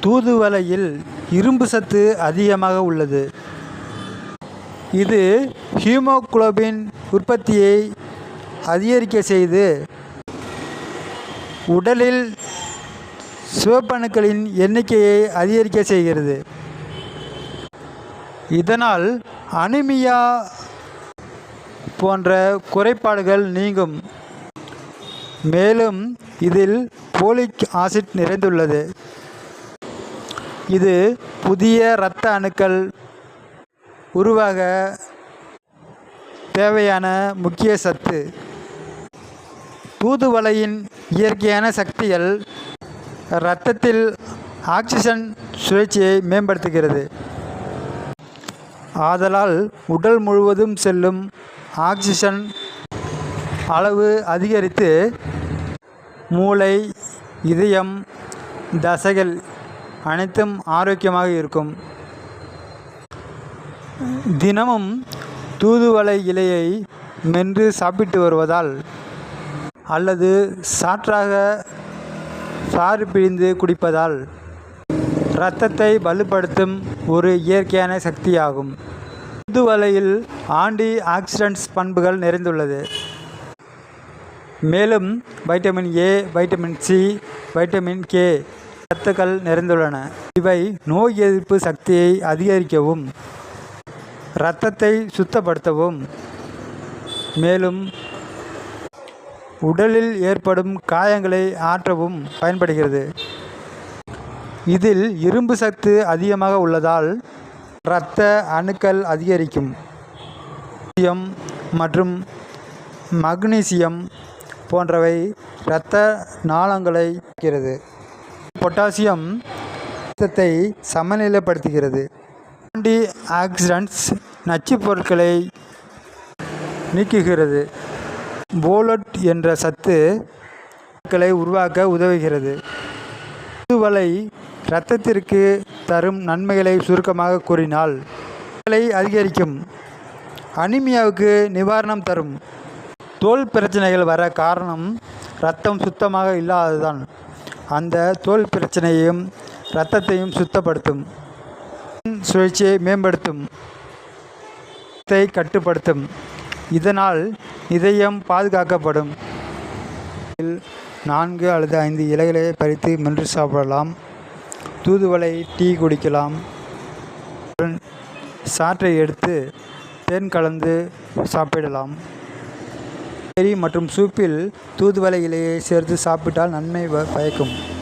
தூதுவளையில் இரும்பு சத்து அதிகமாக உள்ளது. இது ஹீமோகுளோபின் உற்பத்தியை அதிகரிக்க செய்து உடலில் சிவப்பணுக்களின் எண்ணிக்கையை அதிகரிக்க செய்கிறது. இதனால் அனிமியா போன்ற குறைபாடுகள் நீங்கும். மேலும் இதில் போலிக் ஆசிட் நிறைந்துள்ளது. இது புதிய இரத்த அணுக்கள் உருவாக தேவையான முக்கிய சத்து. தூதுவளையின் இயற்கையான சக்திகள் இரத்தத்தில் ஆக்சிஜன் சுழற்சியை மேம்படுத்துகிறது. ஆதலால் உடல் முழுவதும் செல்லும் ஆக்சிஜன் அளவு அதிகரித்து மூளை இதயம் தசைகள் அனைத்தும் ஆரோக்கியமாக இருக்கும். தினமும் தூதுவளை இலையை மென்று சாப்பிட்டு வருவதால் அல்லது சாற்றாக சாறு பிழிந்து குடிப்பதால் இரத்தத்தை வலுப்படுத்தும் ஒரு இயற்கையான சக்தியாகும். தூதுவளையில் ஆன்டி ஆக்சிடென்ட்ஸ் பண்புகள் நிறைந்துள்ளது. மேலும் vitamin A vitamin C vitamin K சத்துக்கள் நிறைந்துள்ளன. இவை நோய் எதிர்ப்பு சக்தியை அதிகரிக்கவும் இரத்தத்தை சுத்தப்படுத்தவும் மேலும் உடலில் ஏற்படும் காயங்களை ஆற்றவும் பயன்படுகிறது. இதில் இரும்பு சத்து அதிகமாக உள்ளதால் இரத்த அணுக்கள் அதிகரிக்கும். மற்றும் மக்னீசியம் போன்றவை இரத்த நாளங்களை இருக்கிறது பொட்டாசியம் ரத்தத்தை சமநிலைப்படுத்துகிறது. ஆன்டி ஆக்சிடென்ட்ஸ் நச்சுப் பொருட்களை நீக்குகிறது. போலட் என்ற சத்து பொருட்களை உருவாக்க உதவுகிறது. தூதுவளை இரத்தத்திற்கு தரும் நன்மைகளை சுருக்கமாக கூறினால் களை அதிகரிக்கும் அனிமியாவுக்கு நிவாரணம் தரும் தோல் பிரச்சனைகள் வர காரணம் ரத்தம் சுத்தமாக இல்லாததுதான். அந்த தோல் பிரச்சனையையும் இரத்தத்தையும் சுத்தப்படுத்தும். சுழற்சியை மேம்படுத்தும். கட்டுப்படுத்தும். இதனால் இதயம் பாதுகாக்கப்படும். நான்கு அல்லது ஐந்து இலைகளை பறித்து மென்று சாப்பிடலாம். தூதுவளை டீ குடிக்கலாம். சாற்றை எடுத்து தேன் கலந்து சாப்பிடலாம். கறி மற்றும் சூப்பில் தூதுவளை இலையை சேர்த்து சாப்பிட்டால் நன்மை வ- பயக்கும்.